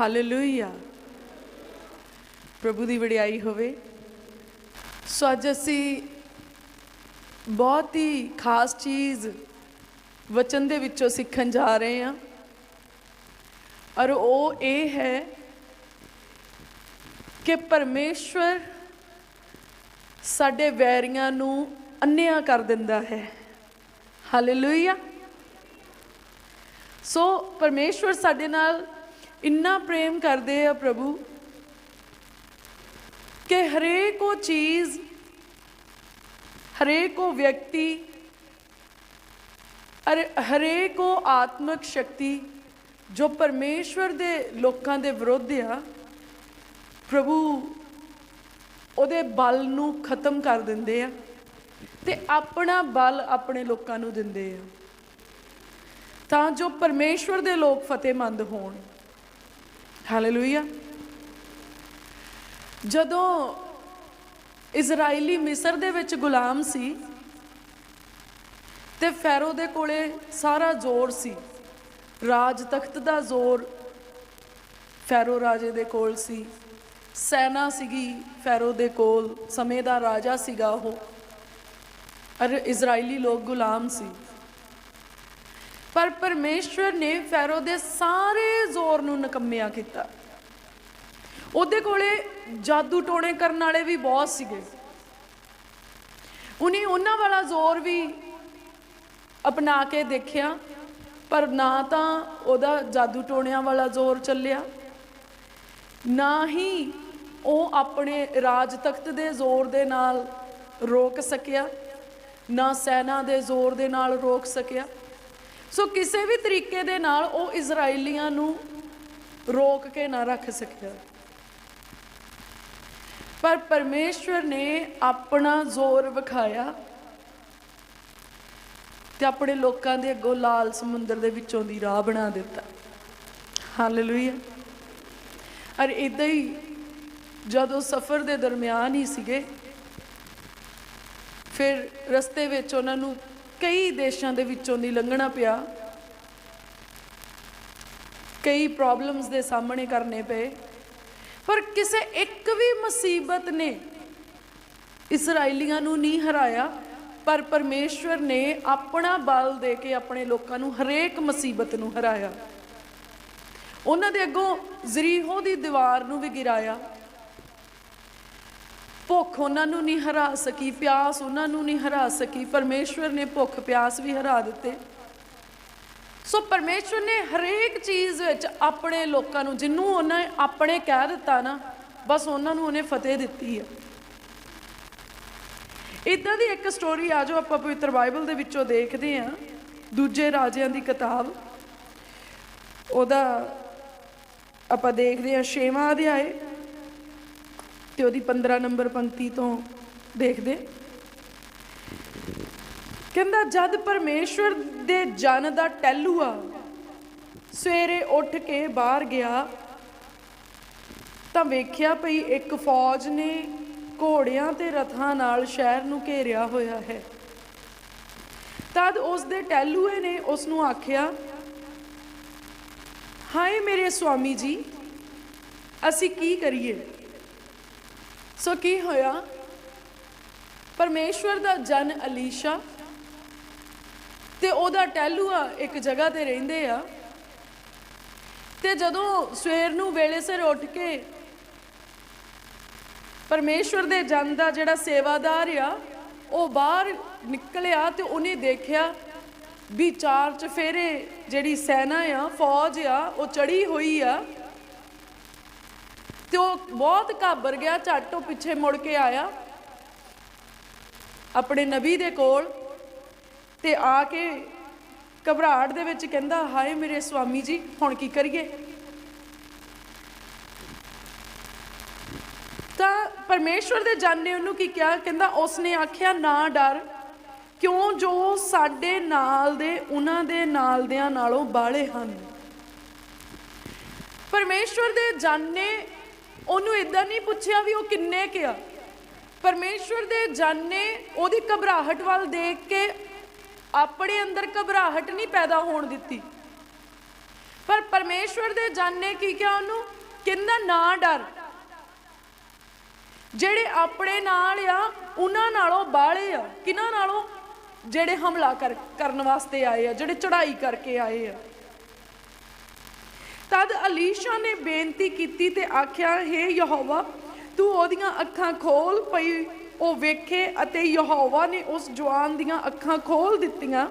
Hallelujah ਪ੍ਰਭੂ ਦੀ ਵਡਿਆਈ ਹੋਵੇ। ਸੋ ਅੱਜ ਅਸੀਂ ਬਹੁਤ ਹੀ ਖਾਸ ਚੀਜ਼ ਵਚਨ ਦੇ ਵਿੱਚੋਂ ਸਿੱਖਣ ਜਾ ਰਹੇ ਹਾਂ। ਔਰ ਉਹ ਇਹ ਹੈ ਕਿ ਪਰਮੇਸ਼ਵਰ ਸਾਡੇ ਵੈਰੀਆਂ ਨੂੰ ਅੰਨਿਆ ਕਰ ਦਿੰਦਾ ਹੈ। ਹਾਲੇਲੂਇਆ ਸੋ ਪਰਮੇਸ਼ਵਰ ਸਾਡੇ ਨਾਲ ਇੰਨਾ ਪ੍ਰੇਮ ਕਰਦੇ ਆ ਪ੍ਰਭੂ ਕਿ ਹਰੇਕ ਉਹ ਚੀਜ਼, ਹਰੇਕ ਉਹ ਵਿਅਕਤੀ, ਅਰ ਹਰੇਕ ਉਹ ਆਤਮਿਕ ਸ਼ਕਤੀ ਜੋ ਪਰਮੇਸ਼ਵਰ ਦੇ ਲੋਕਾਂ ਦੇ ਵਿਰੁੱਧ ਆ, ਪ੍ਰਭੂ ਉਹਦੇ ਬਲ ਨੂੰ ਖਤਮ ਕਰ ਦਿੰਦੇ ਆ ਤੇ ਆਪਣਾ ਬਲ ਆਪਣੇ ਲੋਕਾਂ ਨੂੰ ਦਿੰਦੇ ਆ। ਤਾਂ ਜੋ ਪਰਮੇਸ਼ਵਰ ਦੇ ਲੋਕ ਫਤਿਹਮੰਦ ਹੋਣ। ਹਾਲੇਲੂਇਆ ਜਦੋਂ ਇਜ਼ਰਾਈਲੀ ਮਿਸਰ ਦੇ ਵਿੱਚ ਗੁਲਾਮ ਸੀ ਤੇ ਫੈਰੋ ਦੇ ਕੋਲੇ ਸਾਰਾ ਜ਼ੋਰ ਸੀ ਰਾਜ ਤਖਤ ਦਾ ਜ਼ੋਰ ਫੈਰੋ ਰਾਜੇ ਦੇ ਕੋਲ ਸੀ, ਸੈਨਾ ਸੀਗੀ ਫੈਰੋ ਦੇ ਕੋਲ, ਸਮੇਂ ਦਾ ਰਾਜਾ ਸੀਗਾ ਉਹ, ਅਰ ਇਜ਼ਰਾਈਲੀ ਲੋਕ ਗੁਲਾਮ ਸੀ। ਪਰ ਪਰਮੇਸ਼ਵਰ ਨੇ ਫੈਰੋ ਦੇ ਸਾਰੇ ਜ਼ੋਰ ਨੂੰ ਨਕੰਮਿਆ ਕੀਤਾ। ਉਹਦੇ ਕੋਲੇ ਜਾਦੂ ਟੋਣੇ ਕਰਨ ਵਾਲੇ ਵੀ ਬਹੁਤ ਸੀਗੇ। ਉਹਨੇ ਉਹਨਾਂ ਵਾਲਾ ਜ਼ੋਰ ਵੀ ਅਪਣਾ ਕੇ ਦੇਖਿਆ, ਪਰ ਨਾ ਤਾਂ ਉਹਦਾ ਜਾਦੂ ਟੋਣਿਆਂ ਵਾਲਾ ਜ਼ੋਰ ਚੱਲਿਆ, ਨਾ ਹੀ ਉਹ ਆਪਣੇ ਰਾਜ ਤਖਤ ਦੇ ਜ਼ੋਰ ਦੇ ਨਾਲ ਰੋਕ ਸਕਿਆ, ਨਾ ਸੈਨਾ ਦੇ ਜ਼ੋਰ ਦੇ ਨਾਲ ਰੋਕ ਸਕਿਆ। ਸੋ ਕਿਸੇ ਵੀ ਤਰੀਕੇ ਦੇ ਨਾਲ ਉਹ ਇਜ਼ਰਾਈਲੀਆਂ ਨੂੰ ਰੋਕ ਕੇ ਨਾ ਰੱਖ ਸਕਿਆ। ਪਰ ਪਰਮੇਸ਼ਵਰ ਨੇ ਆਪਣਾ ਜ਼ੋਰ ਵਿਖਾਇਆ ਤੇ ਆਪਣੇ ਲੋਕਾਂ ਦੇ ਅੱਗੋਂ ਲਾਲ ਸਮੁੰਦਰ ਦੇ ਵਿੱਚੋਂ ਦੀ ਰਾਹ ਬਣਾ ਦਿੱਤਾ। ਹਾਲੇਲੂਇਆ ਅਰ ਇਦਾਂ ਹੀ ਜਦੋਂ ਸਫ਼ਰ ਦੇ ਦਰਮਿਆਨ ਹੀ ਸੀਗੇ, ਫਿਰ ਰਸਤੇ ਵਿੱਚ ਉਹਨਾਂ ਨੂੰ ਕਈ ਦੇਸ਼ਾਂ ਦੇ ਵਿੱਚੋਂ ਦੀ ਲੰਘਣਾ ਪਿਆ। ਕਈ ਪ੍ਰੋਬਲਮਸ ਦੇ ਸਾਹਮਣੇ ਕਰਨੇ ਪਏ। ਪਰ ਕਿਸੇ ਇੱਕ ਵੀ ਮੁਸੀਬਤ ਨੇ ਇਸرائیਲੀਆਂ ਨੂੰ ਨਹੀਂ ਹਰਾਇਆ, ਪਰ ਪਰਮੇਸ਼ਵਰ ਨੇ ਆਪਣਾ ਬਲ ਦੇ ਕੇ ਆਪਣੇ ਲੋਕਾਂ ਨੂੰ ਹਰੇਕ ਮੁਸੀਬਤ ਨੂੰ ਹਰਾਇਆ। ਉਹਨਾਂ ਦੇ ਅੱਗੋਂ ਜ਼ਰੀਹੋ ਦੀ ਦੀਵਾਰ ਨੂੰ ਵੀ ਗਿਰਾਇਆ। ਭੁੱਖ ਉਹਨਾਂ ਨੂੰ ਨਹੀਂ ਹਰਾ ਸਕੀ, ਪਿਆਸ ਉਹਨਾਂ ਨੂੰ ਨਹੀਂ ਹਰਾ ਸਕੀ, ਪਰਮੇਸ਼ਵਰ ਨੇ ਭੁੱਖ ਪਿਆਸ ਵੀ ਹਰਾ ਦਿੱਤੇ। ਸੋ ਪਰਮੇਸ਼ਵਰ ਨੇ ਹਰੇਕ ਚੀਜ਼ ਵਿੱਚ ਆਪਣੇ ਲੋਕਾਂ ਨੂੰ, ਜਿੰਨੂੰ ਉਹਨੇ ਆਪਣੇ ਕਹਿ ਦਿੱਤਾ ਨਾ, ਬਸ ਉਹਨਾਂ ਨੂੰ ਉਹਨੇ ਫਤਿਹ ਦਿੱਤੀ ਹੈ ਇਦਾਂ ਦੀ ਇੱਕ ਸਟੋਰੀ ਆ ਜੋ ਆਪਾਂ ਪਵਿੱਤਰ ਬਾਈਬਲ ਦੇ ਵਿੱਚੋਂ ਦੇਖਦੇ ਹਾਂ। ਦੂਜੇ ਰਾਜਿਆਂ ਦੀ ਕਿਤਾਬ। ਉਹਦਾ ਆਪਾਂ ਦੇਖਦੇ ਹਾਂ ਛੇਵਾਂ ਅਧਿਆਏ। ਤੇ ਉਹਦੀ 15 ਨੰਬਰ ਪੰਕਤੀ ਤੋਂ ਦੇਖਦੇ। ਕਹਿੰਦਾ, ਜਦ ਪਰਮੇਸ਼ਵਰ ਦੇ ਜਨ ਦਾ ਟੈਲੂਆ ਸਵੇਰੇ ਉੱਠ ਕੇ ਬਾਹਰ ਗਿਆ, ਤਾਂ ਵੇਖਿਆ ਭਈ ਇੱਕ ਫੌਜ ਨੇ ਘੋੜਿਆਂ ਤੇ ਰਥਾਂ ਨਾਲ ਸ਼ਹਿਰ ਨੂੰ ਘੇਰਿਆ ਹੋਇਆ ਹੈ। ਤਦ ਉਸ ਦੇ ਟੈਲੂਏ ਨੇ ਉਸ ਨੂੰ ਆਖਿਆ, ਹਾਏ ਮੇਰੇ ਸੁਆਮੀ ਜੀ, ਅਸੀਂ ਕੀ ਕਰੀਏ? ਸੋ ਕੀ ਹੋਇਆ? ਪਰਮੇਸ਼ਵਰ ਦਾ ਜਨ ਅਲੀਸ਼ਾ ਤੇ ਉਹਦਾ ਟੈਲੂਆ ਇੱਕ ਜਗ੍ਹਾ ਤੇ ਰਹਿੰਦੇ ਆ। ਤੇ ਜਦੋਂ ਸਵੇਰ ਨੂੰ ਵੇਲੇ ਸਿਰ ਉੱਠ ਕੇ ਪਰਮੇਸ਼ਵਰ ਦੇ ਜਨ ਦਾ ਜਿਹੜਾ ਸੇਵਾਦਾਰ ਆ, ਉਹ ਬਾਹਰ ਨਿਕਲਿਆ ਤੇ ਉਹਨੇ ਦੇਖਿਆ ਵੀ ਚਾਰ ਚਫੇਰੇ ਜਿਹੜੀ ਸੈਨਾ ਆ, ਫੌਜ ਆ, ਉਹ ਚੜੀ ਹੋਈ ਆ। ਤੇ ਉਹ ਬਹੁਤ ਘਾਬਰ ਗਿਆ, ਝੱਟ ਉਹ ਪਿੱਛੇ ਮੁੜ ਕੇ ਆਇਆ ਆਪਣੇ ਨਬੀ ਦੇ ਕੋਲ ਤੇ ਆ ਕੇ ਘਬਰਾਹਟ ਦੇ ਵਿੱਚ ਕਹਿੰਦਾ, ਹਾਏ ਮੇਰੇ ਸਵਾਮੀ ਜੀ, ਹੁਣ ਕੀ ਕਰੀਏ? ਤਾਂ ਪਰਮੇਸ਼ਵਰ ਦੇ ਜਾਣੇ ਉਹਨੂੰ ਕੀ ਕਿਹਾ? ਕਹਿੰਦਾ, ਉਸਨੇ ਆਖਿਆ, ਨਾ ਡਰ, ਕਿਉਂ ਜੋ ਸਾਡੇ ਨਾਲ ਦੇ, ਉਹਨਾਂ ਦੇ ਨਾਲ ਦਿਆਂ ਨਾਲੋਂ ਬਾਲੇ ਹਨ? ਪਰਮੇਸ਼ਵਰ ਦੇ ਜਨ ਉਹਨੂੰ ਇਦਾਂ ਨਹੀਂ ਪੁੱਛਿਆ ਵੀ ਉਹ ਕਿੰਨੇ ਕਿਆ ਪਰਮੇਸ਼ਵਰ ਦੇ ਜਨ ਉਹਦੀ ਘਬਰਾਹਟ ਵੱਲ ਦੇਖ ਕੇ ਆਪਣੇ ਅੰਦਰ ਘਬਰਾਹਟ ਨਹੀਂ ਪੈਦਾ ਹੋਣ ਦਿੱਤੀ। ਪਰ ਪਰਮੇਸ਼ਵਰ ਦੇ ਜਨ ਕੀ ਕਿਹਾ ਉਹਨੂੰ? ਕਹਿੰਦਾ, ਨਾ ਡਰ। ਜਿਹੜੇ ਆਪਣੇ ਨਾਲ ਆ, ਉਹਨਾਂ ਨਾਲੋਂ ਬਾਹਲੇ ਆ। ਕਿਹਨਾਂ ਨਾਲੋਂ? ਜਿਹੜੇ ਹਮਲਾ ਕਰ, ਕਰਨ ਵਾਸਤੇ ਆਏ ਆ, ਜਿਹੜੇ ਚੜ੍ਹਾਈ ਕਰਕੇ ਆਏ ਆ। ਤਦ ਅਲੀਸ਼ਾ ਨੇ ਬੇਨਤੀ ਕੀਤੀ ਤੇ ਆਖਿਆ हे ਯਹੋਵਾ, ਤੂੰ ਉਹਦੀਆਂ ਅੱਖਾਂ ਖੋਲ ਪਈ, ਉਹ ਵੇਖੇ ਅਤੇ ਯਹੋਵਾ ਨੇ ਉਸ ਜਵਾਨ ਦੀਆਂ ਅੱਖਾਂ ਖੋਲ ਦਿੱਤੀਆਂ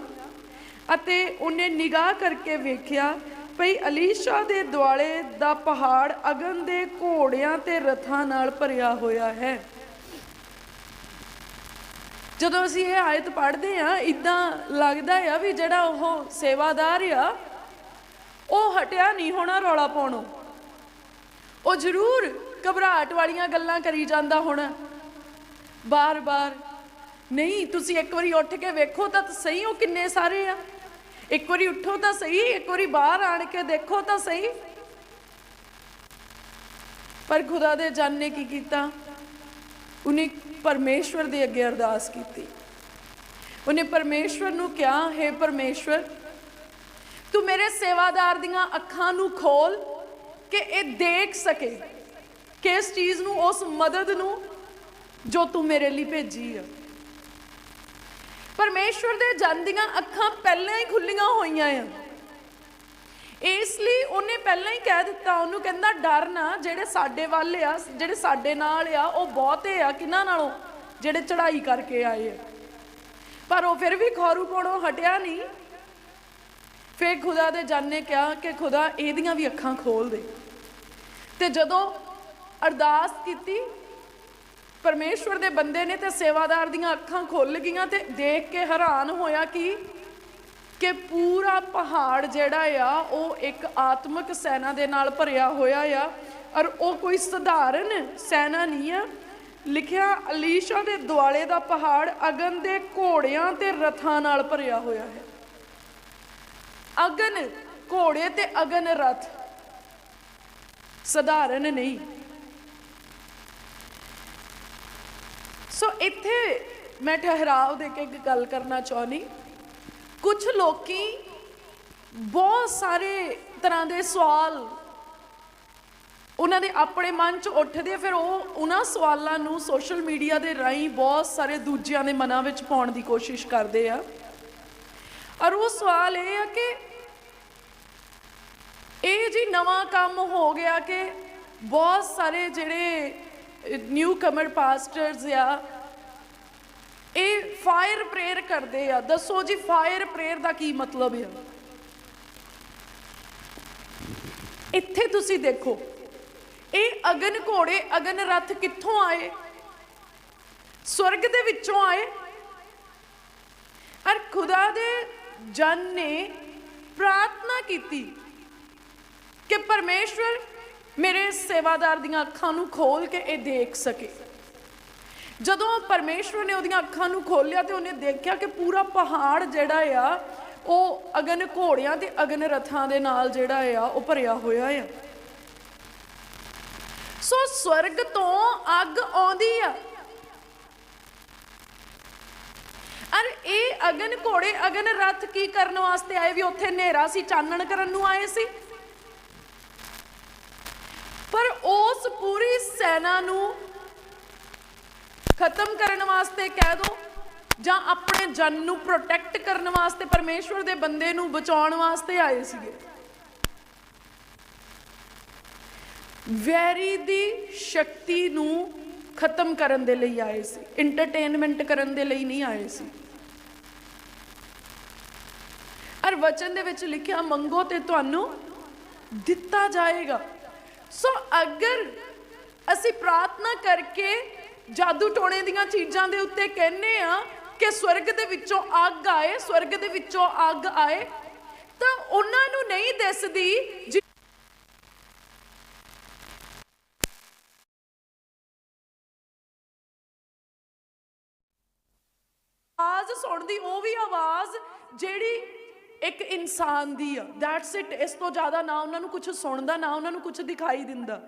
ਅਤੇ ਉਹਨੇ ਨਿਗਾਹ ਕਰਕੇ ਵੇਖਿਆ, ਭਈ ਅਲੀਸ਼ਾ ਦੇ ਦੁਆਲੇ ਦਾ ਪਹਾੜ ਅਗਨ ਦੇ ਘੋੜਿਆਂ ਤੇ ਰਥਾਂ ਨਾਲ ਭਰਿਆ ਹੋਇਆ ਹੈ। ਜਦੋਂ ਅਸੀਂ ਇਹ ਆਇਤ ਪੜ੍ਹਦੇ ਆ ਇਦਾਂ ਲੱਗਦਾ ਆ ਵੀ ਜਿਹੜਾ ਉਹ ਸੇਵਾਦਾਰ ਆ ਉਹ ਹਟਿਆ ਨਹੀਂ ਹੋਣਾ ਰੌਲਾ ਪਾਉਣੋਂ। ਉਹ ਜ਼ਰੂਰ ਘਬਰਾਹਟ ਵਾਲੀਆਂ ਗੱਲਾਂ ਕਰੀ ਜਾਂਦਾ ਹੋਣਾ। ਬਾਰ-ਬਾਰ, ਨਹੀਂ, ਤੁਸੀਂ ਇੱਕ ਵਾਰੀ ਉੱਠ ਕੇ ਵੇਖੋ ਤਾਂ ਸਹੀ ਉਹ ਕਿੰਨੇ ਸਾਰੇ ਆ। ਇੱਕ ਵਾਰੀ ਉੱਠੋ ਤਾਂ ਸਹੀ, ਇੱਕ ਵਾਰੀ ਬਾਹਰ ਆਣ ਕੇ ਦੇਖੋ ਤਾਂ ਸਹੀ। ਪਰ ਖੁਦਾ ਦੇ ਜਨ ਨੇ ਕੀ ਕੀਤਾ? ਉਹਨੇ ਪਰਮੇਸ਼ਵਰ ਦੇ ਅੱਗੇ ਅਰਦਾਸ ਕੀਤੀ। ਉਹਨੇ ਪਰਮੇਸ਼ਵਰ ਨੂੰ ਕਿਹਾ, ਹੈ ਪਰਮੇਸ਼ਵਰ ਤੂੰ ਮੇਰੇ ਸੇਵਾਦਾਰ ਦੀਆਂ ਅੱਖਾਂ ਨੂੰ ਖੋਲ ਕਿ ਇਹ ਦੇਖ ਸਕੇ ਕਿ ਇਸ ਚੀਜ਼ ਨੂੰ, ਉਸ ਮਦਦ ਨੂੰ ਜੋ ਤੂੰ ਮੇਰੇ ਲਈ ਭੇਜੀ ਆ। ਪਰਮੇਸ਼ਵਰ ਦੇ ਜਨ ਦੀਆਂ ਅੱਖਾਂ ਪਹਿਲਾਂ ਹੀ ਖੁੱਲੀਆਂ ਹੋਈਆਂ ਆ। ਇਸ ਲਈ ਉਹਨੇ ਪਹਿਲਾਂ ਹੀ ਕਹਿ ਦਿੱਤਾ, ਉਹਨੂੰ ਕਹਿੰਦਾ, ਡਰ ਨਾ, ਜਿਹੜੇ ਸਾਡੇ ਵੱਲ ਆ, ਜਿਹੜੇ ਸਾਡੇ ਨਾਲ ਆ, ਉਹ ਬਹੁਤੇ ਆ, ਕਿਹਨਾਂ ਨਾਲੋਂ? ਜਿਹੜੇ ਚੜ੍ਹਾਈ ਕਰਕੇ ਆਏ ਆ। ਪਰ ਉਹ ਫਿਰ ਵੀ ਖੌਰੂ ਕੋਲੋਂ ਹਟਿਆ ਨਹੀਂ। ਫਿਰ ਖੁਦਾ ਦੇ ਜਨ ਨੇ ਕਿਹਾ ਕਿ ਖੁਦਾ ਇਹਦੀਆਂ ਵੀ ਅੱਖਾਂ ਖੋਲ ਦੇ। ਤੇ ਜਦੋਂ ਅਰਦਾਸ ਕੀਤੀ, ਪਰਮੇਸ਼ਵਰ ਦੇ ਬੰਦੇ ਨੇ ਤੇ ਸੇਵਾਦਾਰ ਦੀਆਂ ਅੱਖਾਂ ਖੁੱਲ ਗਈਆਂ ਤੇ ਦੇਖ ਕੇ ਹੈਰਾਨ ਹੋਇਆ ਕਿ ਕਿ ਪੂਰਾ ਪਹਾੜ ਜਿਹੜਾ ਆ, ਉਹ ਇੱਕ ਆਤਮਿਕ ਸੈਨਾ ਦੇ ਨਾਲ ਭਰਿਆ ਹੋਇਆ ਆ। ਔਰ ਉਹ ਕੋਈ ਸਧਾਰਨ ਸੈਨਾ ਨਹੀਂ ਆ। ਲਿਖਿਆ, ਅਲੀਸ਼ਾ ਦੇ ਦੁਆਲੇ ਦਾ ਪਹਾੜ ਅਗਨ ਦੇ ਘੋੜਿਆਂ ਤੇ ਰਥਾਂ ਨਾਲ ਭਰਿਆ ਹੋਇਆ ਹੈ। ਅਗਨ ਘੋੜੇ ਤੇ ਅਗਨ ਰਥ। ਸਧਾਰਨ ਨਹੀਂ। ਸੋ ਇੱਥੇ ਮੈਂ ਠਹਿਰਾਵ ਦੇ ਕੇ ਗੱਲ ਕਰਨਾ ਚਾਹਨੀ ਕੁਝ ਲੋਕੀ ਬਹੁਤ ਸਾਰੇ ਤਰ੍ਹਾਂ ਦੇ ਸਵਾਲ ਉਹਨਾਂ ਦੇ ਆਪਣੇ ਮਨ 'ਚ ਉੱਠਦੇ ਆ, ਫਿਰ ਉਹ ਉਹਨਾਂ ਸਵਾਲਾਂ ਨੂੰ ਸੋਸ਼ਲ ਮੀਡੀਆ ਦੇ ਰਾਹੀਂ ਬਹੁਤ ਸਾਰੇ ਦੂਜਿਆਂ ਦੇ ਮਨਾਂ ਵਿੱਚ ਪਾਉਣ ਦੀ ਕੋਸ਼ਿਸ਼ ਕਰਦੇ ਆ। ਔਰ ਉਹ ਸਵਾਲ ਇਹ ਆ ਕਿ ਇਹ ਜੀ ਨਵਾਂ ਕੰਮ ਹੋ ਗਿਆ ਕਿ ਬਹੁਤ ਸਾਰੇ ਜਿਹੜੇ ਨਿਊ ਕਮਰ ਪਾਸਟਰਸ ਆ, ਇਹ ਫਾਇਰ ਪ੍ਰੇਅਰ ਕਰਦੇ ਆ। ਦੱਸੋ ਜੀ ਫਾਇਰ ਪ੍ਰੇਅਰ ਦਾ ਕੀ ਮਤਲਬ ਹੈ ਇੱਥੇ ਤੁਸੀਂ ਦੇਖੋ, ਇਹ ਅਗਨ ਘੋੜੇ, ਅਗਨ ਰਥ ਕਿੱਥੋਂ ਆਏ? ਸਵਰਗ ਦੇ ਵਿੱਚੋਂ ਆਏ? ਔਰ ਖੁਦਾ ਦੇ ਜਨ ਨੇ ਪ੍ਰਾਰਥਨਾ ਕੀਤੀ। ਕਿ ਪਰਮੇਸ਼ਵਰ ਮੇਰੇ ਸੇਵਾਦਾਰ ਦੀਆਂ ਅੱਖਾਂ ਨੂੰ ਖੋਲ ਕੇ ਇਹ ਦੇਖ ਸਕੇ। ਜਦੋਂ ਪਰਮੇਸ਼ਵਰ ਨੇ ਉਹਦੀਆਂ ਅੱਖਾਂ ਨੂੰ ਖੋਲਿਆ ਤੇ ਉਹਨੇ ਦੇਖਿਆ ਕਿ ਪੂਰਾ ਪਹਾੜ ਜਿਹੜਾ ਆ, ਉਹ ਅਗਨ ਘੋੜਿਆਂ ਤੇ ਅਗਨ ਰਥਾਂ ਦੇ ਨਾਲ ਜਿਹੜਾ ਆ, ਉਹ ਭਰਿਆ ਹੋਇਆ ਆ। ਸੋ ਸਵਰਗ ਤੋਂ ਅੱਗ ਆਉਂਦੀ ਆ। ਅਰ ਇਹ ਅਗਨ ਘੋੜੇ, ਅਗਨ ਰਥ ਕੀ ਕਰਨ ਵਾਸਤੇ ਆਏ ਵੀ ਉੱਥੇ ਹਨੇਰਾ ਸੀ, ਚਾਨਣ ਕਰਨ ਨੂੰ ਆਏ ਸੀ? ਉਸ ਪੂਰੀ ਸੈਨਾ ਨੂੰ ਖਤਮ ਕਰਨ ਵਾਸਤੇ ਕਹਿ ਦੋ, ਜਾਂ ਆਪਣੇ ਜਨ ਨੂੰ ਪ੍ਰੋਟੈਕਟ ਕਰਨ ਵਾਸਤੇ, ਪਰਮੇਸ਼ਵਰ ਦੇ ਬੰਦੇ ਨੂੰ ਬਚਾਉਣ ਵਾਸਤੇ ਆਏ ਸੀਗੇ। ਵੈਰੀ ਦੀ ਸ਼ਕਤੀ ਨੂੰ ਖਤਮ ਕਰਨ ਦੇ ਲਈ ਆਏ ਸੀ ਐਂਟਰਟੇਨਮੈਂਟ ਕਰਨ ਦੇ ਲਈ ਨਹੀਂ ਆਏ ਸੀ। ਅਰ ਵਚਨ ਦੇ ਵਿੱਚ ਲਿਖਿਆ, ਮੰਗੋ ਤੇ ਤੁਹਾਨੂੰ ਦਿੱਤਾ ਜਾਏਗਾ। ਸੋ ਅਗਰ ਅਸੀਂ ਪ੍ਰਾਰਥਨਾ ਕਰਕੇ ਜਾਦੂ ਟੋਣੇ ਦੀਆਂ ਚੀਜ਼ਾਂ ਦੇ ਉੱਤੇ ਕਹਿੰਨੇ ਆ ਕਿ ਸਵਰਗ ਦੇ ਵਿੱਚੋਂ ਅੱਗ ਆਏ, ਸਵਰਗ ਦੇ ਵਿੱਚੋਂ ਅੱਗ ਆਏ, ਤਾਂ ਉਹਨਾਂ ਨੂੰ ਨਹੀਂ ਦਿਸਦੀ ਆਵਾਜ਼ ਸੁਣਦੀ ਉਹ ਵੀ ਆਵਾਜ਼ ਜਿਹੜੀ ਇੱਕ ਇਨਸਾਨ ਦੀ ਆ। ਦੈਟਸ ਇਟ ਇਸ ਤੋਂ ਜ਼ਿਆਦਾ ਨਾ ਉਹਨਾਂ ਨੂੰ ਕੁਝ ਸੁਣਦਾ, ਨਾ ਉਹਨਾਂ ਨੂੰ ਕੁਝ ਦਿਖਾਈ ਦਿੰਦਾ।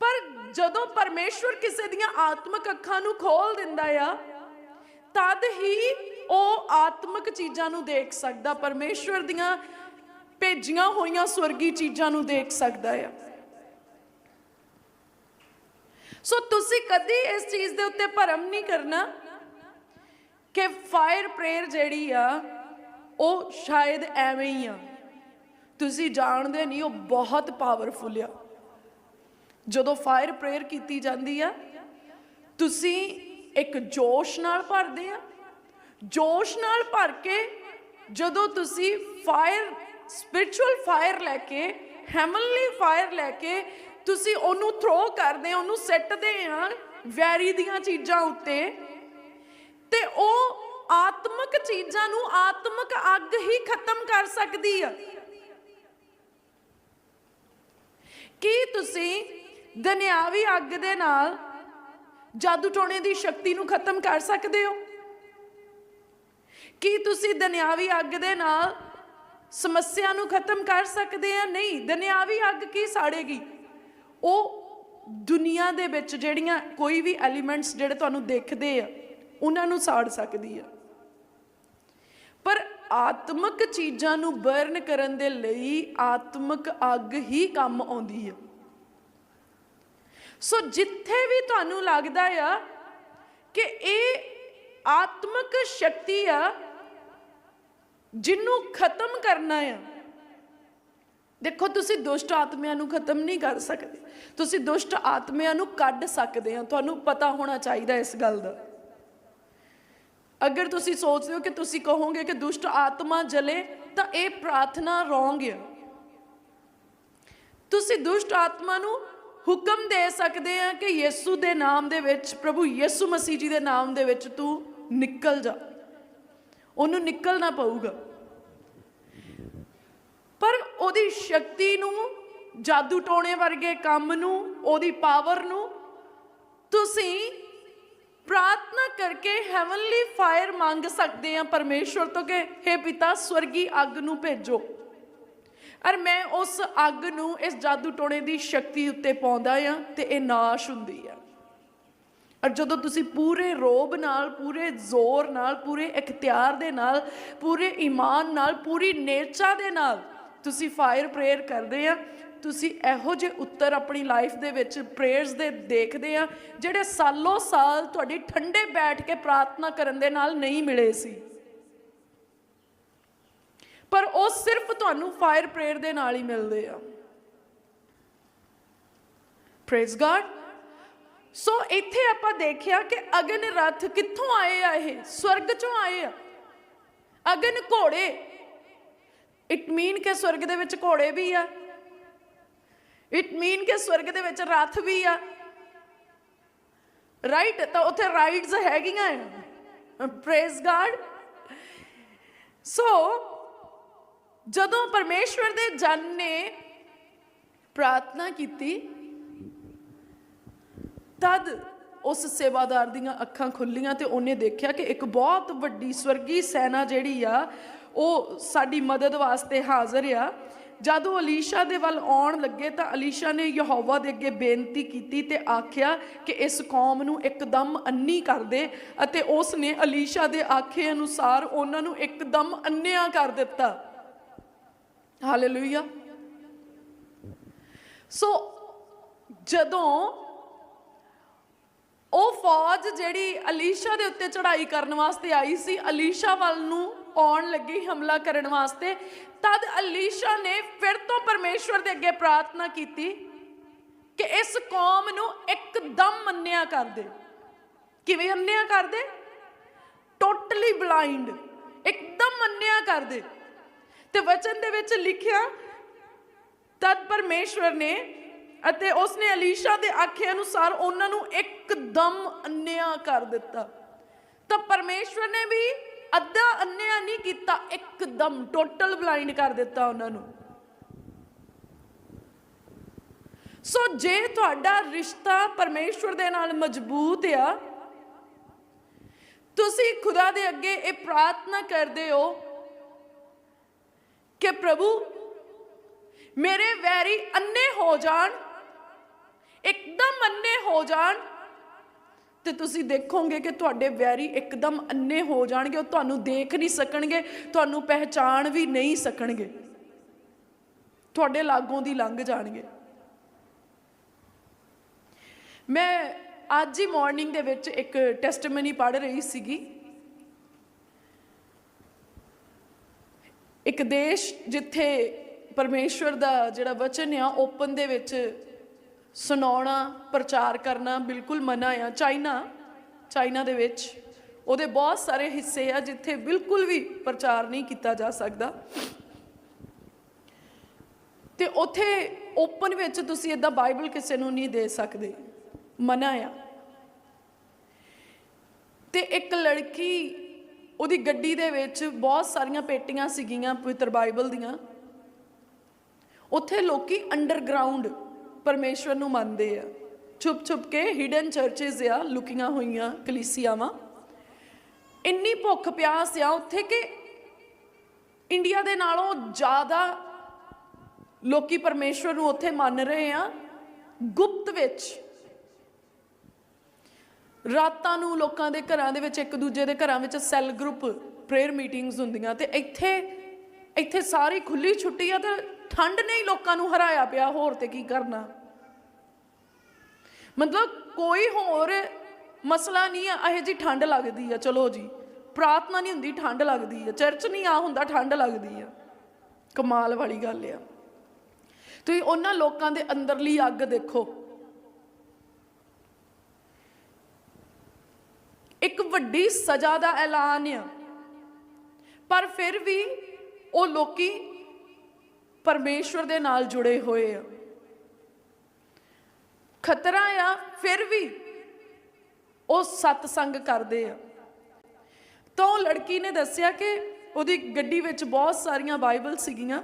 ਪਰ ਜਦੋਂ ਪਰਮੇਸ਼ਵਰ ਕਿਸੇ ਦੀਆਂ ਆਤਮਿਕ ਅੱਖਾਂ ਨੂੰ ਖੋਲ ਦਿੰਦਾ ਆ, ਤਦ ਹੀ ਉਹ ਆਤਮਿਕ ਚੀਜ਼ਾਂ ਨੂੰ ਦੇਖ ਸਕਦਾ। ਪਰਮੇਸ਼ਵਰ ਦੀਆਂ ਭੇਜੀਆਂ ਹੋਈਆਂ ਸਵਰਗੀ ਚੀਜ਼ਾਂ ਨੂੰ ਦੇਖ ਸਕਦਾ ਆ। ਸੋ ਤੁਸੀਂ ਕਦੀ ਇਸ ਚੀਜ਼ ਦੇ ਉੱਤੇ ਭਰਮ ਨਹੀਂ ਕਰਨਾ। ਕਿ ਫਾਇਰ ਪ੍ਰੇਅਰ ਜਿਹੜੀ ਆ, ਉਹ ਸ਼ਾਇਦ ਐਵੇਂ ਹੀ ਆ। ਤੁਸੀਂ ਜਾਣਦੇ ਨਹੀਂ, ਉਹ ਬਹੁਤ ਪਾਵਰਫੁਲ ਆ। ਜਦੋਂ ਫਾਇਰ ਪ੍ਰੇਅਰ ਕੀਤੀ ਜਾਂਦੀ ਆ, ਤੁਸੀਂ ਇੱਕ ਜੋਸ਼ ਨਾਲ ਭਰਦੇ ਆ। ਜੋਸ਼ ਨਾਲ ਭਰ ਕੇ ਜਦੋਂ ਤੁਸੀਂ ਫਾਇਰ ਸਪਿਰਚੁਅਲ ਫਾਇਰ ਲੈ ਕੇ ਹੈਵਨਲੀ ਫਾਇਰ ਲੈ ਕੇ ਤੁਸੀਂ ਉਹਨੂੰ ਥਰੋ ਕਰਦੇ ਉਹਨੂੰ ਸੱਟਦੇ ਆ ਵੈਰੀ ਦੀਆਂ ਚੀਜ਼ਾਂ ਉੱਤੇ ਤੇ ਉਹ ਆਤਮਿਕ ਚੀਜ਼ਾਂ ਨੂੰ ਆਤਮਿਕ ਅੱਗ ਹੀ ਖਤਮ ਕਰ ਸਕਦੀ ਆ। ਕੀ ਤੁਸੀਂ ਦੁਨਿਆਵੀ ਅੱਗ ਦੇ ਨਾਲ ਜਾਦੂ ਟੋਣੇ ਦੀ ਸ਼ਕਤੀ ਨੂੰ ਖਤਮ ਕਰ ਸਕਦੇ ਹੋ? ਕੀ ਤੁਸੀਂ ਦੁਨਿਆਵੀ ਅੱਗ ਦੇ ਨਾਲ ਸਮੱਸਿਆ ਨੂੰ ਖਤਮ ਕਰ ਸਕਦੇ ਆ? ਨਹੀਂ, ਦੁਨਿਆਵੀ ਅੱਗ ਕੀ ਸਾੜੇਗੀ? ਉਹ ਦੁਨੀਆ ਦੇ ਵਿੱਚ ਜਿਹੜੀਆਂ ਕੋਈ ਵੀ ਐਲੀਮੈਂਟਸ ਜਿਹੜੇ ਤੁਹਾਨੂੰ ਦਿਖਦੇ ਆ ਉਹਨਾਂ ਨੂੰ ਸਾੜ ਸਕਦੀ ਆ। ਪਰ ਆਤਮਿਕ ਚੀਜ਼ਾਂ ਨੂੰ ਬਰਨ ਕਰਨ ਦੇ ਲਈ ਆਤਮਿਕ ਅੱਗ ਹੀ ਕੰਮ ਆਉਂਦੀ ਆ। ਸੋ ਜਿੱਥੇ ਵੀ ਤੁਹਾਨੂੰ ਲੱਗਦਾ ਆ ਕਿ ਇਹ ਆਤਮਿਕ ਸ਼ਕਤੀ ਆ, ਜਿਹਨੂੰ ਖਤਮ ਕਰਨਾ ਆ। ਦੇਖੋ, ਤੁਸੀਂ ਦੁਸ਼ਟ ਆਤਮਿਆਂ ਨੂੰ ਖਤਮ ਨਹੀਂ ਕਰ ਸਕਦੇ। ਤੁਸੀਂ ਦੁਸ਼ਟ ਆਤਮਿਆਂ ਨੂੰ ਕੱਢ ਸਕਦੇ ਆ। ਤੁਹਾਨੂੰ ਪਤਾ ਹੋਣਾ ਚਾਹੀਦਾ ਇਸ ਗੱਲ ਦਾ। ਅਗਰ ਤੁਸੀਂ ਸੋਚਦੇ ਹੋ ਕਿ ਤੁਸੀਂ ਕਹੋਗੇ ਕਿ ਦੁਸ਼ਟ ਆਤਮਾ ਜਲੇ, ਤਾਂ ਇਹ ਪ੍ਰਾਰਥਨਾ ਰੋਂਗ ਹੈ। ਤੁਸੀਂ ਦੁਸ਼ਟ ਆਤਮਾ ਨੂੰ ਹੁਕਮ ਦੇ ਸਕਦੇ ਆ ਕਿ ਯਿਸੂ ਦੇ ਨਾਮ ਦੇ ਵਿੱਚ, ਪ੍ਰਭੂ ਯਿਸੂ ਮਸੀਹ ਜੀ ਦੇ ਨਾਮ ਦੇ ਵਿੱਚ ਤੂੰ ਨਿਕਲ ਜਾ। ਉਹਨੂੰ ਨਿਕਲਣਾ ਪਊਗਾ। ਪਰ ਉਹਦੀ ਸ਼ਕਤੀ ਨੂੰ, ਜਾਦੂ ਟੋਣੇ ਵਰਗੇ ਕੰਮ ਨੂੰ, ਉਹਦੀ ਪਾਵਰ ਨੂੰ ਤੁਸੀਂ ਪ੍ਰਾਰਥਨਾ ਕਰਕੇ ਹੈਵਨਲੀ ਫਾਇਰ ਮੰਗ ਸਕਦੇ ਆ ਪਰਮੇਸ਼ਵਰ ਤੋਂ ਕਿ हे ਪਿਤਾ, ਸਵਰਗੀ ਅੱਗ ਨੂੰ ਭੇਜੋ। ਅਰ ਮੈਂ ਉਸ ਅੱਗ ਨੂੰ ਇਸ ਜਾਦੂ ਟੋਣੇ ਦੀ ਸ਼ਕਤੀ ਉੱਤੇ ਪਾਉਂਦਾ ਆ ਤੇ ਇਹ ਨਾਸ਼ ਹੁੰਦੀ ਆ ਔਰ ਜਦੋਂ ਤੁਸੀਂ ਪੂਰੇ ਰੋਬ ਨਾਲ, ਪੂਰੇ ਜ਼ੋਰ ਨਾਲ, ਪੂਰੇ ਇਖਤਿਆਰ ਦੇ ਨਾਲ, ਪੂਰੇ ਈਮਾਨ ਨਾਲ, ਪੂਰੀ ਨੇਚਾ ਦੇ ਨਾਲ ਤੁਸੀਂ ਫਾਇਰ ਪ੍ਰੇਅਰ ਕਰਦੇ ਆ ਤੁਸੀਂ ਇਹੋ ਜਿਹੇ ਉੱਤਰ ਆਪਣੀ ਲਾਈਫ ਦੇ ਵਿੱਚ ਪ੍ਰੇਅਰਸ ਦੇ ਦੇਖਦੇ ਆ, ਜਿਹੜੇ ਸਾਲੋ ਸਾਲ ਤੁਹਾਡੀ ਠੰਡੇ ਬੈਠ ਕੇ ਪ੍ਰਾਰਥਨਾ ਕਰਨ ਦੇ ਨਾਲ ਨਹੀਂ ਮਿਲੇ ਸੀ। ਪਰ ਉਹ ਸਿਰਫ ਤੁਹਾਨੂੰ ਫਾਇਰ ਪ੍ਰੇਅਰ ਦੇ ਨਾਲ ਹੀ ਮਿਲਦੇ ਆ। ਪ੍ਰੇਜ਼ ਗॉड ਸੋ ਇੱਥੇ ਆਪਾਂ ਦੇਖਿਆ ਕਿ ਅਗਨ ਰਥ ਕਿੱਥੋਂ ਆਏ ਆ ਇਹ? ਸਵਰਗ ਚੋਂ ਆਏ ਆ। ਅਗਨ ਘੋੜੇ। ਇਟ ਮੀਨ ਕਿ ਸਵਰਗ ਦੇ ਵਿੱਚ ਘੋੜੇ ਵੀ ਆ। ਇਟ ਮੀਨ ਕਿ ਸਵਰਗ ਦੇ ਵਿੱਚ ਰੱਥ ਵੀ ਆ। ਰਾਈਟ ਤਾਂ ਉੱਥੇ ਰਾਈਡਸ ਹੈਗੀਆਂ ਆ। ਪ੍ਰੇਜ਼ ਗॉड ਸੋ ਜਦੋਂ ਪਰਮੇਸ਼ਵਰ ਦੇ ਜਨ ਨੇ ਪ੍ਰਾਰਥਨਾ ਕੀਤੀ, ਤਦ ਉਸ ਸੇਵਾਦਾਰ ਦੀਆਂ ਅੱਖਾਂ ਖੁੱਲੀਆਂ ਤੇ ਉਹਨੇ ਦੇਖਿਆ ਕਿ ਇੱਕ ਬਹੁਤ ਵੱਡੀ ਸਵਰਗੀ ਸੈਨਾ ਜਿਹੜੀ ਆ, ਉਹ ਸਾਡੀ ਮਦਦ ਵਾਸਤੇ ਹਾਜ਼ਰ ਆ। ਜਦੋਂ ਅਲੀਸ਼ਾ ਦੇ ਵੱਲ ਆਉਣ ਲੱਗੇ ਤਾਂ ਅਲੀਸ਼ਾ ਨੇ ਯਹੋਵਾ ਦੇ ਅੱਗੇ ਬੇਨਤੀ ਕੀਤੀ ਤੇ ਆਖਿਆ ਕਿ ਇਸ ਕੌਮ ਨੂੰ ਇੱਕਦਮ ਅੰਨੀ ਕਰ ਦੇ ਅਤੇ ਉਸ ਨੇ ਅਲੀਸ਼ਾ ਦੇ ਆਖੇ ਅਨੁਸਾਰ ਉਹਨਾਂ ਨੂੰ ਇੱਕਦਮ ਅੰਨਿਆ ਕਰ ਦਿੱਤਾ। ਹਾਲੇਲੂਇਆ ਸੋ ਜਦੋਂ ਉਹ ਫੌਜ ਜਿਹੜੀ ਅਲੀਸ਼ਾ ਦੇ ਉੱਤੇ ਚੜ੍ਹਾਈ ਕਰਨ ਵਾਸਤੇ ਆਈ ਸੀ, ਅਲੀਸ਼ਾ ਵੱਲ ਨੂੰ ਆਉਣ ਲੱਗੀ ਹਮਲਾ ਕਰਨ ਵਾਸਤੇ, ਤਦ ਅਲੀਸ਼ਾ ਨੇ ਫਿਰ ਤੋਂ ਪਰਮੇਸ਼ਵਰ ਦੇ ਅੱਗੇ ਪ੍ਰਾਰਥਨਾ ਕੀਤੀ ਕਿ ਇਸ ਕੌਮ ਨੂੰ ਇੱਕਦਮ ਮੰਨਿਆ ਕਰ ਦੇ। ਕਿਵੇਂ ਮੰਨਿਆ ਕਰ ਦੇ? ਟੋਟਲੀ ਬਲਾਈਂਡ ਇੱਕਦਮ ਮੰਨਿਆ ਕਰ ਦੇ। ਤੇ ਵਚਨ ਦੇ ਵਿੱਚ ਲਿਖਿਆ, ਤਦ ਪਰਮੇਸ਼ਵਰ ਨੇ ਅਤੇ ਉਸਨੇ ਅਲੀਸ਼ਾ ਦੇ ਆਖੇ ਅਨੁਸਾਰ ਉਹਨਾਂ ਨੂੰ ਇੱਕਦਮ ਅੰਨਿਆ ਕਰ ਦਿੱਤਾ। ਤਾਂ ਪਰਮੇਸ਼ਵਰ ਨੇ ਵੀ ਅੱਧਾ ਅੰਨਿਆ ਨਹੀਂ ਕੀਤਾ, ਇੱਕਦਮ ਟੋਟਲ ਬਲਾਈਂਡ ਕਰ ਦਿੱਤਾ ਉਹਨਾਂ ਨੂੰ। ਸੋ ਜੇ ਤੁਹਾਡਾ ਰਿਸ਼ਤਾ ਪਰਮੇਸ਼ਵਰ ਦੇ ਨਾਲ ਮਜ਼ਬੂਤ ਆ, ਤੁਸੀਂ ਖੁਦਾ ਦੇ ਅੱਗੇ ਇਹ ਪ੍ਰਾਰਥਨਾ ਕਰਦੇ ਹੋ ਕਿ ਪ੍ਰਭੂ, ਮੇਰੇ ਵੈਰੀ ਅੰਨੇ ਹੋ ਜਾਣ, ਇੱਕਦਮ ਅੰਨੇ ਹੋ ਜਾਣ ਤੇ ਤੁਸੀਂ ਦੇਖੋਗੇ ਕਿ ਤੁਹਾਡੇ ਵੈਰੀ ਇੱਕਦਮ ਅੰਨੇ ਹੋ ਜਾਣਗੇ, ਉਹ ਤੁਹਾਨੂੰ ਦੇਖ ਨਹੀਂ ਸਕਣਗੇ, ਤੁਹਾਨੂੰ ਪਹਿਚਾਣ ਵੀ ਨਹੀਂ ਸਕਣਗੇ। ਤੁਹਾਡੇ ਲਾਗੋਂ ਦੀ ਲੰਘ ਜਾਣਗੇ। ਮੈਂ ਅੱਜ ਹੀ ਮਾਰਨਿੰਗ ਦੇ ਵਿੱਚ ਇੱਕ ਟੈਸਟਮਨੀ ਪੜ੍ਹ ਰਹੀ ਸੀਗੀ। ਇੱਕ ਦੇਸ਼ ਜਿੱਥੇ ਪਰਮੇਸ਼ਵਰ ਦਾ ਜਿਹੜਾ ਵਚਨ ਆ ਓਪਨ ਦੇ ਵਿੱਚ ਸੁਣਾਉਣਾ, ਪ੍ਰਚਾਰ ਕਰਨਾ ਬਿਲਕੁਲ ਮਨਾ ਆ। ਚਾਈਨਾ ਚਾਈਨਾ ਦੇ ਵਿੱਚ ਉਹਦੇ ਬਹੁਤ ਸਾਰੇ ਹਿੱਸੇ ਆ ਜਿੱਥੇ ਬਿਲਕੁਲ ਵੀ ਪ੍ਰਚਾਰ ਨਹੀਂ ਕੀਤਾ ਜਾ ਸਕਦਾ। ਤੇ ਉੱਥੇ ਓਪਨ ਵਿੱਚ ਤੁਸੀਂ ਇਦਾਂ ਬਾਈਬਲ ਕਿਸੇ ਨੂੰ ਨਹੀਂ ਦੇ ਸਕਦੇ। ਮਨਾ ਆ। ਤੇ ਇੱਕ ਲੜਕੀ ਉਹਦੀ ਗੱਡੀ ਦੇ ਵਿੱਚ ਬਹੁਤ ਸਾਰੀਆਂ ਪੇਟੀਆਂ ਸੀਗੀਆਂ ਪਵਿੱਤਰ ਬਾਈਬਲ ਦੀਆਂ। ਉੱਥੇ ਲੋਕੀ ਅੰਡਰਗਰਾਉਂਡ ਪਰਮੇਸ਼ਵਰ ਨੂੰ ਮੰਨਦੇ ਆ। ਛੁਪ ਛੁਪ ਕੇ ਹਿਡਨ ਚਰਚਸ ਆ, ਲੁਕੀਆਂ ਹੋਈਆਂ ਕਲੀਸਿਆਵਾਂ। ਇੰਨੀ ਭੁੱਖ ਪਿਆਸ ਆ ਉੱਥੇ ਕਿ ਇੰਡੀਆ ਦੇ ਨਾਲੋਂ ਜ਼ਿਆਦਾ ਲੋਕੀ ਪਰਮੇਸ਼ਵਰ ਨੂੰ ਉੱਥੇ ਮੰਨ ਰਹੇ ਆ। ਗੁਪਤ ਵਿੱਚ ਰਾਤਾਂ ਨੂੰ ਲੋਕਾਂ ਦੇ ਘਰਾਂ ਦੇ ਵਿੱਚ, ਇੱਕ ਦੂਜੇ ਦੇ ਘਰਾਂ ਵਿੱਚ ਸੈੱਲ ਗਰੁੱਪ ਪ੍ਰੇਅਰ ਮੀਟਿੰਗਸ ਹੁੰਦੀਆਂ ਤੇ ਇੱਥੇ ਇੱਥੇ ਸਾਰੀ ਖੁੱਲੀ ਛੁੱਟੀ ਆ ਤੇ ਠੰਡ ਨੇ ਹੀ ਲੋਕਾਂ ਨੂੰ ਹਰਾਇਆ ਪਿਆ, ਹੋਰ ਤੇ ਕੀ ਕਰਨਾ? ਮਤਲਬ ਕੋਈ ਹੋਰ ਮਸਲਾ ਨਹੀਂ ਆ, ਇਹ ਜੀ ਠੰਡ ਲੱਗਦੀ ਆ, ਚਲੋ ਜੀ। ਪ੍ਰਾਰਥਨਾ ਨਹੀਂ ਹੁੰਦੀ, ਠੰਡ ਲੱਗਦੀ ਆ। ਚਰਚ ਨਹੀਂ ਆ ਹੁੰਦਾ, ਠੰਡ ਲੱਗਦੀ ਆ। ਕਮਾਲ ਵਾਲੀ ਗੱਲ ਆ। ਤੁਸੀਂ ਉਹਨਾਂ ਲੋਕਾਂ ਦੇ ਅੰਦਰਲੀ ਅੱਗ ਦੇਖੋ। ਇੱਕ ਵੱਡੀ ਸਜ਼ਾ ਦਾ ਐਲਾਨ ਆ। ਪਰ ਫਿਰ ਵੀ ਉਹ ਲੋਕੀ ਪਰਮੇਸ਼ਵਰ ਦੇ ਨਾਲ ਜੁੜੇ ਹੋਏ ਆ। ਖਤਰਾ ਆ, ਫਿਰ ਵੀ ਉਹ ਸਤਸੰਗ ਕਰਦੇ ਆ। ਤਾਂ ਉਹ ਲੜਕੀ ਨੇ ਦੱਸਿਆ ਕਿ ਉਹਦੀ ਗੱਡੀ ਵਿੱਚ ਬਹੁਤ ਸਾਰੀਆਂ ਬਾਈਬਲ ਸੀਗੀਆਂ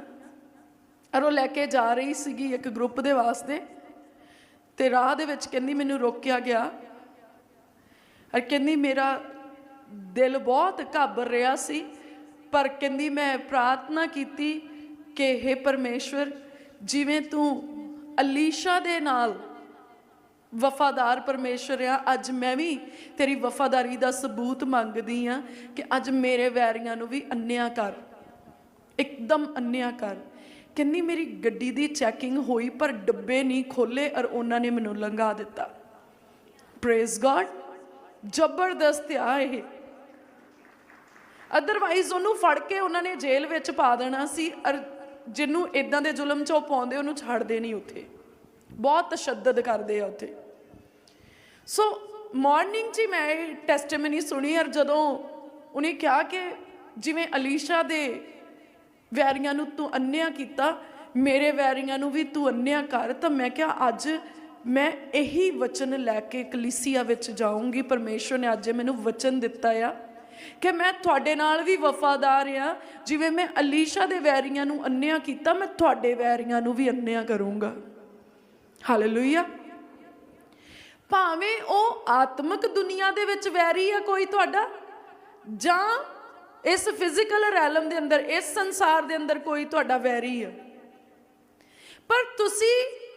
ਔਰ ਉਹ ਲੈ ਕੇ ਜਾ ਰਹੀ ਸੀਗੀ ਇੱਕ ਗਰੁੱਪ ਦੇ ਵਾਸਤੇ ਤੇ ਰਾਹ ਦੇ ਵਿੱਚ ਕਹਿੰਦੀ ਮੈਨੂੰ ਰੋਕਿਆ ਗਿਆ ਔਰ ਕਹਿੰਦੀ ਮੇਰਾ ਦਿਲ ਬਹੁਤ ਘਾਬਰ ਰਿਹਾ ਸੀ ਪਰ ਕਹਿੰਦੀ ਮੈਂ ਪ੍ਰਾਰਥਨਾ ਕੀਤੀ ਕਿ हे ਪਰਮੇਸ਼ਵਰ, ਜਿਵੇਂ ਤੂੰ ਅਲੀਸ਼ਾ ਦੇ ਨਾਲ ਵਫਾਦਾਰ ਪਰਮੇਸ਼ਰ ਆ, ਅੱਜ ਮੈਂ ਵੀ ਤੇਰੀ ਵਫਾਦਾਰੀ ਦਾ ਸਬੂਤ ਮੰਗਦੀ ਆ ਕਿ ਅੱਜ ਮੇਰੇ ਵੈਰੀਆਂ ਨੂੰ ਵੀ ਅੰਨਿਆ ਕਰ। ਇੱਕਦਮ ਅੰਨਿਆ ਕਰ। ਕਿੰਨੀ ਮੇਰੀ ਗੱਡੀ ਦੀ ਚੈਕਿੰਗ ਹੋਈ, ਪਰ ਡੱਬੇ ਨਹੀਂ ਖੋਲੇ ਔਰ ਉਹਨਾਂ ਨੇ ਮੈਨੂੰ ਲੰਘਾ ਦਿੱਤਾ। ਪ੍ਰੇਜ਼ ਗॉड ਜ਼ਬਰਦਸਤ ਆ ਇਹ। ਅਦਰਵਾਈਜ਼ ਉਹਨੂੰ ਫੜ ਕੇ ਉਹਨਾਂ ਨੇ ਜੇਲ੍ਹ ਵਿੱਚ ਪਾ ਦੇਣਾ ਸੀ, ਔਰ ਜਿਹਨੂੰ ਇਦਾਂ ਦੇ ਜ਼ੁਲਮ 'ਚ ਉਹ ਪਾਉਂਦੇ, ਉਹਨੂੰ ਛੱਡਦੇ ਨਹੀਂ ਉੱਥੇ। ਬਹੁਤ ਤਸ਼ੱਦਦ ਕਰਦੇ ਆ ਉੱਥੇ। ਸੋ ਮਾਰਨਿੰਗ 'ਚ ਹੀ ਮੈਂ ਇਹ ਟੈਸਟਮਨੀ ਸੁਣੀ ਔਰ ਜਦੋਂ ਉਹਨੇ ਕਿਹਾ ਕਿ ਜਿਵੇਂ ਅਲੀਸ਼ਾ ਦੇ ਵੈਰੀਆਂ ਨੂੰ ਤੂੰ ਅੰਨਿਆ ਕੀਤਾ, ਮੇਰੇ ਵੈਰੀਆਂ ਨੂੰ ਵੀ ਤੂੰ ਅੰਨਿਆ ਕਰ, ਤਾਂ ਮੈਂ ਕਿਹਾ, ਅੱਜ ਮੈਂ ਇਹੀ ਵਚਨ ਲੈ ਕੇ ਕਲੀਸਿਆ ਵਿੱਚ ਜਾਊਂਗੀ। ਪਰਮੇਸ਼ਵਰ ਨੇ ਅੱਜ ਮੈਨੂੰ ਵਚਨ ਦਿੱਤਾ ਆ। ਕਿ ਮੈਂ ਤੁਹਾਡੇ ਨਾਲ ਵੀ ਵਫਾਦਾਰ ਆ ਜਿਵੇਂ ਮੈਂ ਅਲੀਸ਼ਾ ਦੇ ਵੈਰੀਆਂ ਨੂੰ ਅੰਨਿਆ ਕੀਤਾ, ਮੈਂ ਤੁਹਾਡੇ ਵੈਰੀਆਂ ਨੂੰ ਵੀ ਅੰਨਿਆ ਕਰੂੰਗਾ। ਹਾਲੇਲੂਇਆ ਭਾਵੇਂ ਉਹ ਆਤਮਿਕ ਦੁਨੀਆ ਦੇ ਵਿੱਚ ਵੈਰੀ ਆ ਕੋਈ ਤੁਹਾਡਾ, ਜਾਂ ਇਸ ਫਿਜ਼ੀਕਲ ਰੈਲਮ ਦੇ ਅੰਦਰ, ਇਸ ਸੰਸਾਰ ਦੇ ਅੰਦਰ ਕੋਈ ਤੁਹਾਡਾ ਵੈਰੀ ਆ। ਪਰ ਤੁਸੀਂ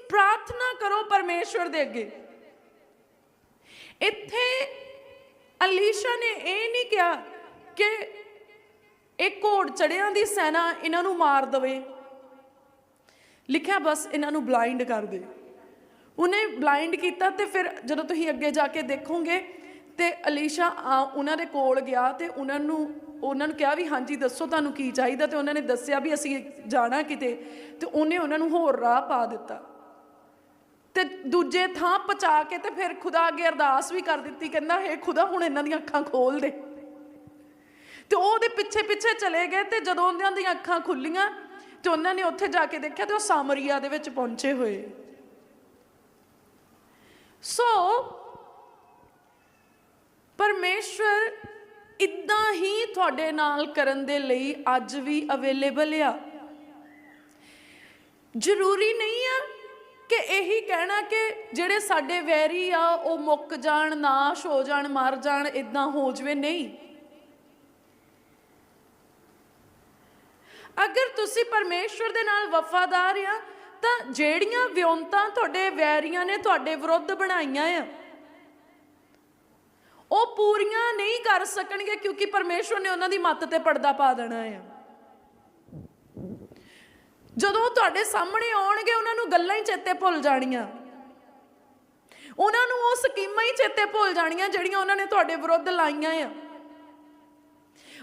ਪ੍ਰਾਰਥਨਾ ਕਰੋ ਪਰਮੇਸ਼ਵਰ ਦੇ ਅੱਗੇ। ਇੱਥੇ ਅਲੀਸ਼ਾ ਨੇ ਇਹ ਨਹੀਂ ਕਿਹਾ ਕਿ ਇਹ ਘੋੜ ਚੜਿਆਂ ਦੀ ਸੈਨਾ ਇਹਨਾਂ ਨੂੰ ਮਾਰ ਦਵੇ। ਲਿਖਿਆ ਬਸ ਇਹਨਾਂ ਨੂੰ ਬਲਾਈਂਡ ਕਰ ਦੇ। ਉਹਨੇ ਬਲਾਈਂਡ ਕੀਤਾ ਤੇ ਫਿਰ ਜਦੋਂ ਤੁਸੀਂ ਅੱਗੇ ਜਾ ਕੇ ਦੇਖੋਗੇ ਤੇ ਅਲੀਸ਼ਾ ਆ ਉਹਨਾਂ ਦੇ ਕੋਲ ਗਿਆ ਤੇ ਉਹਨਾਂ ਨੂੰ ਉਹਨਾਂ ਨੂੰ ਕਿਹਾ ਵੀ ਹਾਂਜੀ, ਦੱਸੋ ਤੁਹਾਨੂੰ ਕੀ ਚਾਹੀਦਾ ਤੇ ਉਹਨਾਂ ਨੇ ਦੱਸਿਆ ਵੀ ਅਸੀਂ ਜਾਣਾ ਕਿਤੇ ਤੇ ਉਹਨੇ ਉਹਨਾਂ ਨੂੰ ਹੋਰ ਰਾਹ ਪਾ ਦਿੱਤਾ। ਤੇ ਦੂਜੇ ਥਾਂ ਪਹੁੰਚਾ ਕੇ ਤੇ ਫਿਰ ਖੁਦਾ ਅੱਗੇ ਅਰਦਾਸ ਵੀ ਕਰ ਦਿੱਤੀ, ਕਹਿੰਦਾ, ਹੇ ਖੁਦਾ, ਹੁਣ ਇਹਨਾਂ ਦੀਆਂ ਅੱਖਾਂ ਖੋਲ ਦੇ। ਤੇ ਉਹ ਉਹਦੇ ਪਿੱਛੇ ਪਿੱਛੇ ਚਲੇ ਗਏ ਤੇ ਜਦੋਂ ਉਹਨਾਂ ਦੀਆਂ ਅੱਖਾਂ ਖੁੱਲੀਆਂ ਤੇ ਉਹਨਾਂ ਨੇ ਉੱਥੇ ਜਾ ਕੇ ਦੇਖਿਆ ਤੇ ਉਹ ਸਾਮਰੀਆ ਦੇ ਵਿੱਚ ਪਹੁੰਚੇ ਹੋਏ। ਸੋ ਪਰਮੇਸ਼ਵਰ ਇਦਾਂ ਹੀ ਤੁਹਾਡੇ ਨਾਲ ਕਰਨ ਦੇ ਲਈ ਅੱਜ ਵੀ ਅਵੇਲੇਬਲ ਆ। ਜ਼ਰੂਰੀ ਨਹੀਂ ਆ ਕਿ ਇਹੀ ਕਹਿਣਾ ਕਿ ਜਿਹੜੇ ਸਾਡੇ ਵੈਰੀ ਆ, ਉਹ ਮੁੱਕ ਜਾਣ, ਨਾਸ਼ ਹੋ ਜਾਣ, ਮਰ ਜਾਣ ਇਦਾਂ ਹੋ ਜਵੇ ਨਹੀਂ। ਅਗਰ ਤੁਸੀਂ ਪਰਮੇਸ਼ਵਰ ਦੇ ਨਾਲ ਵਫਾਦਾਰ ਆ, ਤਾਂ ਜਿਹੜੀਆਂ ਵਿਉਂਤਾਂ ਤੁਹਾਡੇ ਵੈਰੀਆਂ ਨੇ ਤੁਹਾਡੇ ਵਿਰੁੱਧ ਬਣਾਈਆਂ ਆ, ਉਹ ਪੂਰੀਆਂ ਨਹੀਂ ਕਰ ਸਕਣਗੇ ਕਿਉਂਕਿ ਪਰਮੇਸ਼ਵਰ ਨੇ ਉਹਨਾਂ ਦੀ ਮੱਤ ਤੇ ਪਰਦਾ ਪਾ ਦੇਣਾ ਆ। ਜਦੋਂ ਉਹ ਤੁਹਾਡੇ ਸਾਹਮਣੇ ਆਉਣਗੇ, ਉਹਨਾਂ ਨੂੰ ਗੱਲਾਂ ਹੀ ਚੇਤੇ ਭੁੱਲ ਜਾਣੀਆਂ। ਉਹਨਾਂ ਨੂੰ ਉਹ ਸਕੀਮਾਂ ਹੀ ਚੇਤੇ ਭੁੱਲ ਜਾਣੀਆਂ, ਜਿਹੜੀਆਂ ਉਹਨਾਂ ਨੇ ਤੁਹਾਡੇ ਵਿਰੁੱਧ ਲਾਈਆਂ ਆ।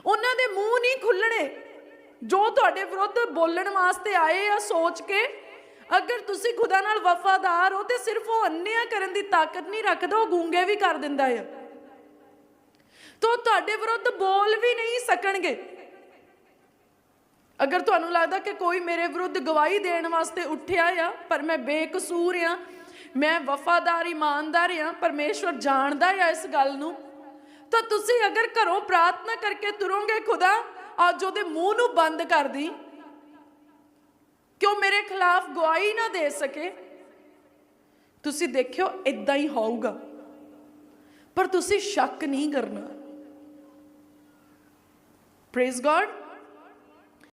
ਉਹਨਾਂ ਦੇ ਮੂੰਹ ਨਹੀਂ ਖੁੱਲਣੇ ਜੋ ਤੁਹਾਡੇ ਵਿਰੁੱਧ ਬੋਲਣ ਵਾਸਤੇ ਆਏ ਆ ਸੋਚ ਕੇ, ਅਗਰ ਤੁਸੀਂ ਖੁਦਾ ਨਾਲ ਵਫਾਦਾਰ ਹੋ, ਤੇ ਸਿਰਫ ਉਹ ਅੰਨਿਆ ਕਰਨ ਦੀ ਤਾਕਤ ਨਹੀਂ ਰੱਖਦਾ, ਉਹ ਗੂੰਗੇ ਵੀ ਕਰ ਦਿੰਦਾ ਆ। ਤੋ ਤੁਹਾਡੇ ਵਿਰੁੱਧ ਬੋਲ ਵੀ ਨਹੀਂ ਸਕਣਗੇ। ਅਗਰ ਤੁਹਾਨੂੰ ਲੱਗਦਾ ਕਿ ਕੋਈ ਮੇਰੇ ਵਿਰੁੱਧ ਗਵਾਹੀ ਦੇਣ ਵਾਸਤੇ ਉੱਠਿਆ ਆ, ਪਰ ਮੈਂ ਬੇਕਸੂਰ ਆ, ਮੈਂ ਵਫਾਦਾਰ, ਇਮਾਨਦਾਰ ਆ, ਪਰਮੇਸ਼ਵਰ ਜਾਣਦਾ ਆ ਇਸ ਗੱਲ ਨੂੰ, ਤਾਂ ਤੁਸੀਂ ਅਗਰ ਘਰੋਂ ਪ੍ਰਾਰਥਨਾ ਕਰਕੇ ਤੁਰੋਗੇ ਖੁਦਾ, ਅੱਜ ਉਹਦੇ ਮੂੰਹ ਨੂੰ ਬੰਦ ਕਰ ਦੀ ਕਿ ਮੇਰੇ ਖਿਲਾਫ ਗਵਾਹੀ ਨਾ ਦੇ ਸਕੇ? ਤੁਸੀਂ ਦੇਖਿਓ ਇਦਾਂ ਹੀ ਹੋਊਗਾ। ਪਰ ਤੁਸੀਂ ਸ਼ੱਕ ਨਹੀਂ ਕਰਨਾ। Praise god